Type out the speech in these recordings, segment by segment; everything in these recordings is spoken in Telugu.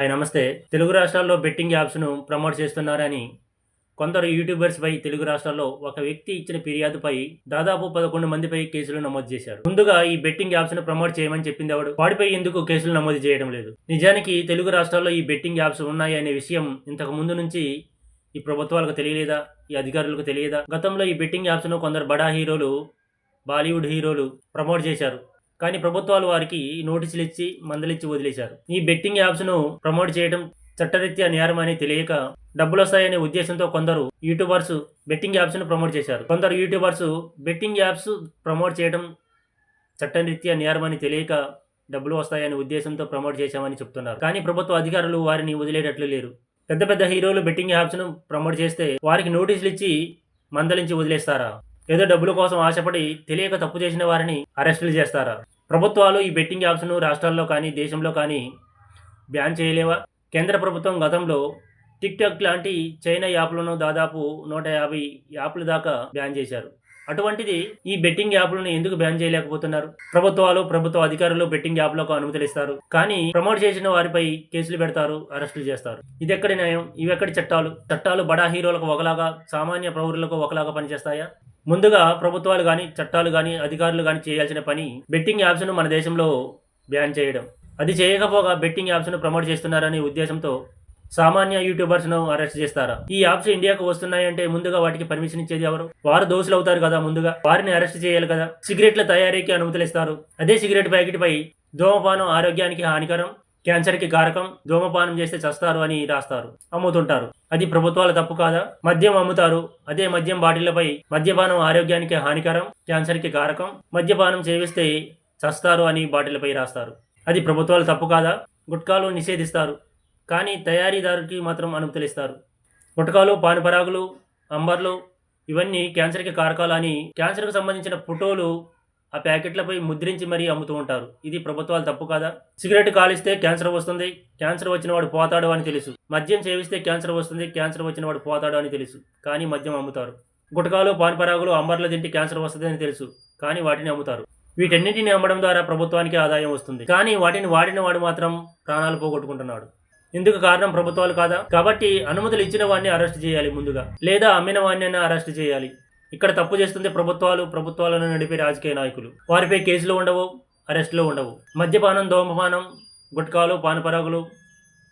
హాయ్ నమస్తే. తెలుగు రాష్ట్రాల్లో బెట్టింగ్ యాప్స్ను ప్రమోట్ చేస్తున్నారని కొందరు యూట్యూబర్స్పై తెలుగు రాష్ట్రాల్లో ఒక వ్యక్తి ఇచ్చిన ఫిర్యాదుపై దాదాపు పదకొండు మందిపై కేసులు నమోదు చేశారు. ముందుగా ఈ బెట్టింగ్ యాప్స్ను ప్రమోట్ చేయమని చెప్పింది ఎవడు? వాడిపై ఎందుకు కేసులు నమోదు చేయడం లేదు? నిజానికి తెలుగు రాష్ట్రాల్లో ఈ బెట్టింగ్ యాప్స్ ఉన్నాయి అనే విషయం ఇంతకు ముందు నుంచి ఈ ప్రభుత్వాలకు తెలియలేదా? ఈ అధికారులకు తెలియదా? గతంలో ఈ బెట్టింగ్ యాప్స్ను కొందరు బడా హీరోలు బాలీవుడ్ హీరోలు ప్రమోట్ చేశారు. కానీ ప్రభుత్వాలు వారికి నోటీసులు ఇచ్చి మందలిచ్చి వదిలేశారు. ఈ బెట్టింగ్ యాప్స్ను ప్రమోట్ చేయడం చట్టరీత్యా నేరం అని తెలియక డబ్బులు వస్తాయనే ఉద్దేశంతో కొందరు యూట్యూబర్స్ బెట్టింగ్ యాప్స్ను ప్రమోట్ చేశారు. కొందరు యూట్యూబర్స్ బెట్టింగ్ యాప్స్ ప్రమోట్ చేయడం చట్టరీత్యా నేరం అని తెలియక డబ్బులు వస్తాయనే ఉద్దేశంతో ప్రమోట్ చేశామని చెప్తున్నారు. కానీ ప్రభుత్వ అధికారులు వారిని వదిలేటట్లు లేరు. పెద్ద పెద్ద హీరోలు బెట్టింగ్ యాప్స్ను ప్రమోట్ చేస్తే వారికి నోటీసులు ఇచ్చి మందలించి వదిలేస్తారా? ఏదో డబ్బుల కోసం ఆశపడి తెలియక తప్పు చేసిన వారిని అరెస్టులు చేస్తారా? ప్రభుత్వాలు ఈ బెట్టింగ్ యాప్స్ను రాష్ట్రాల్లో కానీ దేశంలో కానీ బ్యాన్ చేయలేవా? కేంద్ర ప్రభుత్వం గతంలో టిక్టాక్ లాంటి చైనా యాప్లను దాదాపు నూట యాభై యాప్ల దాకా బ్యాన్ చేశారు. అటువంటిది ఈ బెట్టింగ్ యాప్లను ఎందుకు బ్యాన్ చేయలేకపోతున్నారు? ప్రభుత్వాలు ప్రభుత్వ అధికారులు బెట్టింగ్ యాప్లకు అనుమతులు ఇస్తారు కానీ ప్రమోట్ చేసిన వారిపై కేసులు పెడతారు అరెస్టులు చేస్తారు. ఇది ఎక్కడి న్యాయం? ఇవి ఎక్కడి చట్టాలు? చట్టాలు బడా హీరోలకు ఒకలాగా సామాన్య పౌరులకు ఒకలాగా పనిచేస్తాయా? ముందుగా ప్రభుత్వాలు కానీ చట్టాలు కానీ అధికారులు కానీ చేయాల్సిన పని బెట్టింగ్ యాప్స్ను మన దేశంలో బ్యాన్ చేయడం. అది చేయకపోగా బెట్టింగ్ యాప్స్ను ప్రమోట్ చేస్తున్నారనే ఉద్దేశంతో సామాన్య యూట్యూబర్స్ను అరెస్ట్ చేస్తారా? ఈ యాప్స్ ఇండియాకు వస్తున్నాయంటే ముందుగా వాటికి పర్మిషన్ ఇచ్చేది ఎవరు? వారు దోషులు అవుతారు కదా ముందుగా. వారిని అరెస్ట్ చేయాలి కదా. సిగరెట్ల తయారీకి అనుమతులు ఇస్తారు అదే సిగరెట్ ప్యాకెట్ పై ధూమపానం ఆరోగ్యానికి హానికరం క్యాన్సర్కి కారకం ధూమపానం చేస్తే చస్తారు అని రాస్తారు. అమ్ముతుంటారు. అది ప్రభుత్వాల తప్పు కాదా? మద్యం అమ్ముతారు. అదే మద్యం బాటిళ్ళపై మద్యపానం ఆరోగ్యానికి హానికరం క్యాన్సర్కి కారకం మద్యపానం చేవిస్తే చస్తారు అని బాటిళ్ళపై రాస్తారు. అది ప్రభుత్వాలు తప్పు కాదా? గుట్కాలు నిషేధిస్తారు. కానీ తయారీదారుకి మాత్రం అనుమతి ఇస్తారు గుట్కాలు పానుపరాగులు అంబర్లు ఇవన్నీ క్యాన్సర్కి కారకాలు అని క్యాన్సర్కు సంబంధించిన ఫోటోలు ఆ ప్యాకెట్లపై ముద్రించి మరీ అమ్ముతూ ఉంటారు. ఇది ప్రభుత్వాలు తప్పు కాదా? సిగరెట్ కాలిస్తే క్యాన్సర్ వస్తుంది క్యాన్సర్ వచ్చిన వాడు పోతాడు అని తెలుసు. మద్యం సేవిస్తే క్యాన్సర్ వస్తుంది క్యాన్సర్ వచ్చిన వాడు పోతాడు అని తెలుసు. కానీ మద్యం అమ్ముతారు. గుటకాలు పాన్పరాగులు అంబర్లు తింటే క్యాన్సర్ వస్తుంది అని తెలుసు. కానీ వాటిని అమ్ముతారు. వీటన్నిటిని అమ్మడం ద్వారా ప్రభుత్వానికి ఆదాయం వస్తుంది. కానీ వాటిని వాడిన వాడు మాత్రం ప్రాణాలు పోగొట్టుకుంటున్నాడు. ఇందుకు కారణం ప్రభుత్వాలు కాదా? కాబట్టి అనుమతులు ఇచ్చిన వాడిని అరెస్ట్ చేయాలి ముందుగా. లేదా అమ్మిన వాడిని అరెస్ట్ చేయాలి. ఇక్కడ తప్పు చేస్తుంది ప్రభుత్వాలు ప్రభుత్వాలను నడిపే రాజకీయ నాయకులు. వారిపై కేసులు ఉండవు అరెస్టులు ఉండవు. మద్యపానం దోమపానం గుట్కాలు పానపరాగులు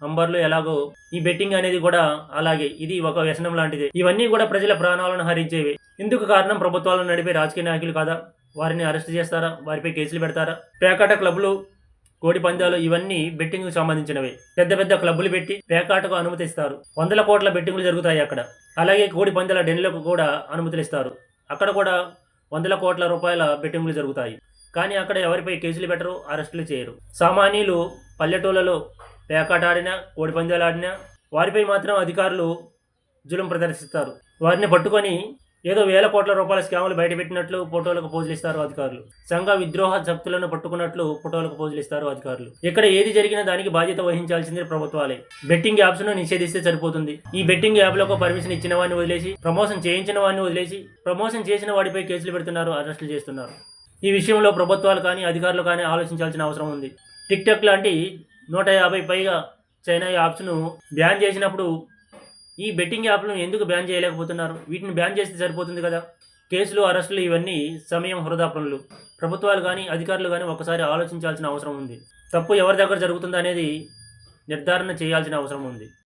అంబర్లు ఎలాగో ఈ బెట్టింగ్ అనేది కూడా అలాగే. ఇది ఒక వ్యసనం లాంటిది. ఇవన్నీ కూడా ప్రజల ప్రాణాలను హరించేవి. ఇందుకు కారణం ప్రభుత్వాలను నడిపే రాజకీయ నాయకులు కాదా? వారిని అరెస్ట్ చేస్తారా? వారిపై కేసులు పెడతారా? పేకాట క్లబ్లు కోడి పందాలు ఇవన్నీ బెట్టింగ్కి సంబంధించినవి. పెద్ద పెద్ద క్లబ్బులు పెట్టి పేకాటకు అనుమతిస్తారు. వందల కోట్ల బెట్టింగ్లు జరుగుతాయి అక్కడ. అలాగే కోడి పందాల డెన్లకు కూడా అనుమతులు ఇస్తారు అక్కడ కూడా వందల కోట్ల రూపాయల బెట్టింగ్లు జరుగుతాయి. కానీ అక్కడ ఎవరిపై కేసులు పెట్టరు అరెస్టులు చేయరు. సామాన్యులు పల్లెటూళ్ళలో పేకాట ఆడినా కోడి పందాలు ఆడినా వారిపై మాత్రం అధికారులు జులుం ప్రదర్శిస్తారు. వారిని పట్టుకొని ఏదో వేల కోట్ల రూపాయల స్కాములు బయటపెట్టినట్లు ఫోటోలకు పోజులు ఇస్తారు అధికారులు. సంఘ విద్రోహ శక్తులను పట్టుకున్నట్లు ఫోటోలకు పోజులు ఇస్తారు అధికారులు. ఇక్కడ ఏది జరిగినా దానికి బాధ్యత వహించాల్సింది ప్రభుత్వాలే. బెట్టింగ్ యాప్స్ను నిషేధిస్తే సరిపోతుంది. ఈ బెట్టింగ్ యాప్లకు పర్మిషన్ ఇచ్చిన వాడిని వదిలేసి ప్రమోషన్ చేయించిన వాడిని వదిలేసి ప్రమోషన్ చేసిన వాడిపై కేసులు పెడుతున్నారు అరెస్టులు చేస్తున్నారు. ఈ విషయంలో ప్రభుత్వాలు కానీ అధికారులు కానీ ఆలోచించాల్సిన అవసరం ఉంది. టిక్టాక్ లాంటి నూట యాభై పైగా చైనా యాప్స్ను బ్యాన్ చేసినప్పుడు ఈ బెట్టింగ్ యాప్లను ఎందుకు బ్యాన్ చేయలేకపోతున్నారు? వీటిని బ్యాన్ చేస్తే సరిపోతుంది కదా? కేసులు అరెస్టులు ఇవన్నీ సమయం హృదా పనులు. ప్రభుత్వాలు కానీ అధికారులు కానీ ఒకసారి ఆలోచించాల్సిన అవసరం ఉంది. తప్పు ఎవరి దగ్గర జరుగుతుందనేది నిర్ధారణ చేయాల్సిన అవసరం ఉంది.